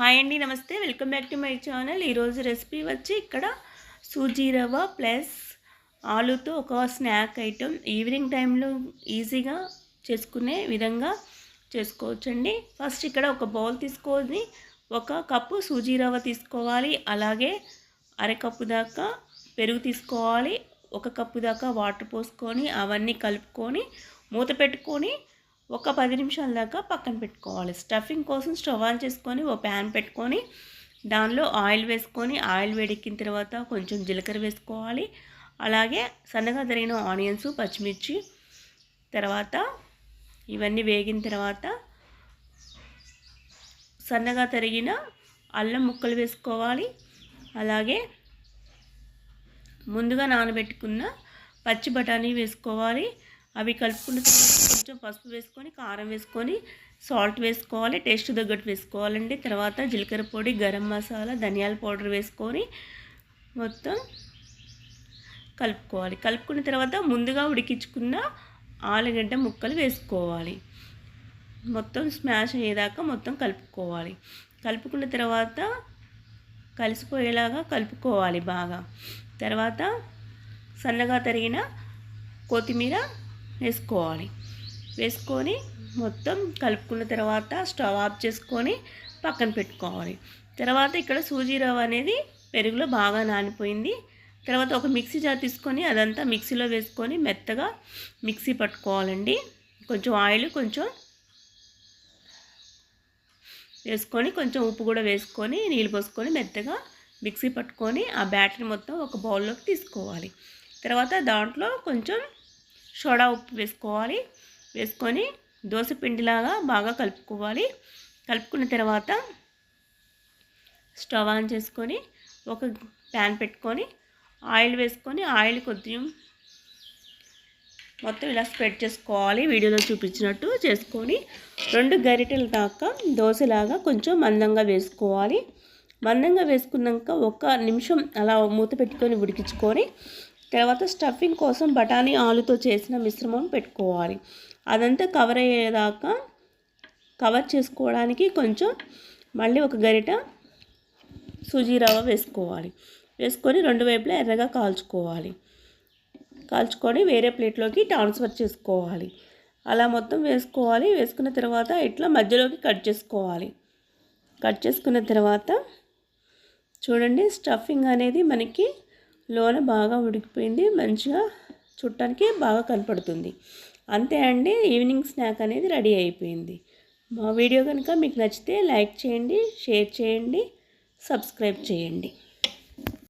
Hi అండి నమస్తే. Welcome back to my channel. ఈరోజు రెసిపీ వచ్చి ఇక్కడ సూజీ రవ్వ ప్లస్ ఆలుతో ఒక స్నాక్ ఐటెం ఈవినింగ్ టైంలో ఈజీగా చేసుకునే విధంగా చేసుకోవచ్చండి. ఫస్ట్ ఇక్కడ ఒక బౌల్ తీసుకొని ఒక కప్పు సూజీ రవ్వ తీసుకోవాలి. అలాగే అరకప్పు దాకా పెరుగు తీసుకోవాలి. ఒక కప్పు దాకా వాటర్ పోసుకొని అవన్నీ కలుపుకొని మూత పెట్టుకొని ఒక పది నిమిషాల దాకా పక్కన పెట్టుకోవాలి. స్టఫింగ్ కోసం స్టవ్ ఆన్ చేసుకొని ఓ ప్యాన్ పెట్టుకొని దానిలో ఆయిల్ వేసుకొని ఆయిల్ వేడెక్కిన తర్వాత కొంచెం జీలకర్ర వేసుకోవాలి. అలాగే సన్నగా తరిగిన ఆనియన్స్ పచ్చిమిర్చి తర్వాత ఇవన్నీ వేగిన తర్వాత సన్నగా తరిగిన అల్లం ముక్కలు వేసుకోవాలి. అలాగే ముందుగా నానబెట్టుకున్న పచ్చి బఠానీ వేసుకోవాలి. అవి కలుపుకున్న తర్వాత కొంచెం పసుపు వేసుకొని కారం వేసుకొని సాల్ట్ వేసుకోవాలి టేస్ట్ తగ్గట్టు వేసుకోవాలండి. తర్వాత జీలకర్ర పొడి గరం మసాలా ధనియాల పౌడర్ వేసుకొని మొత్తం కలుపుకోవాలి. కలుపుకున్న తర్వాత ముందుగా ఉడికించుకున్న ఆలుగడ్డ ముక్కలు వేసుకోవాలి. మొత్తం స్మాష్ అయ్యేదాకా మొత్తం కలుపుకోవాలి. కలుపుకున్న తర్వాత కలిసిపోయేలాగా కలుపుకోవాలి బాగా. తర్వాత సన్నగా తరిగిన కొత్తిమీర వేసుకోవాలి. వేసుకొని మొత్తం కలుపుకున్న తర్వాత స్టవ్ ఆఫ్ చేసుకొని పక్కన పెట్టుకోవాలి. తర్వాత ఇక్కడ సూజీ రవ్వ అనేది పెరుగులో బాగా నానిపోయింది. తర్వాత ఒక మిక్సీ జార్ తీసుకొని అదంతా మిక్సీలో వేసుకొని మెత్తగా మిక్సీ పట్టుకోవాలండి. కొంచెం ఆయిల్ కొంచెం వేసుకొని కొంచెం ఉప్పు కూడా వేసుకొని నీళ్ళు పోసుకొని మెత్తగా మిక్సీ పట్టుకొని ఆ బ్యాటరీ మొత్తం ఒక బౌల్లోకి తీసుకోవాలి. తర్వాత దాంట్లో కొంచెం సోడా ఉప్పు వేసుకోవాలి. వేసుకొని దోశ పిండిలాగా బాగా కలుపుకోవాలి. కలుపుకున్న తర్వాత స్టవ్ ఆన్ చేసుకొని ఒక ప్యాన్ పెట్టుకొని ఆయిల్ వేసుకొని ఆయిల్ కొద్దిగా మొత్తం ఇలా స్ప్రెడ్ చేసుకోవాలి. వీడియోలో చూపించినట్టు చేసుకొని రెండు గరిటెల దాకా దోశలాగా కొంచెం మందంగా వేసుకోవాలి. మందంగా వేసుకున్నాక ఒక నిమిషం అలా మూత పెట్టుకొని ఉడికించుకొని తర్వాత స్టఫింగ్ కోసం బఠానీ ఆలుతో చేసిన మిశ్రమం పెట్టుకోవాలి. అదంతా కవర్ అయ్యేదాకా కవర్ చేసుకోవడానికి కొంచెం మళ్ళీ ఒక గరిట సుజీ రవ్వ వేసుకోవాలి. వేసుకొని రెండు వైపులా ఎర్రగా కాల్చుకోవాలి. కాల్చుకొని వేరే ప్లేట్లోకి ట్రాన్స్ఫర్ చేసుకోవాలి. అలా మొత్తం వేసుకోవాలి. వేసుకున్న తర్వాత ఇట్లా మధ్యలోకి కట్ చేసుకోవాలి. కట్ చేసుకున్న తర్వాత చూడండి స్టఫింగ్ అనేది మనకి లోన బాగా ఉడికిపోయింది మంచిగా చుట్టానికి బాగా కనపడుతుంది. అంతే అండి ఈవినింగ్ స్నాక్ అనేది రెడీ అయిపోయింది. మా వీడియో కనుక మీకు నచ్చితే లైక్ చేయండి షేర్ చేయండి సబ్స్క్రైబ్ చేయండి.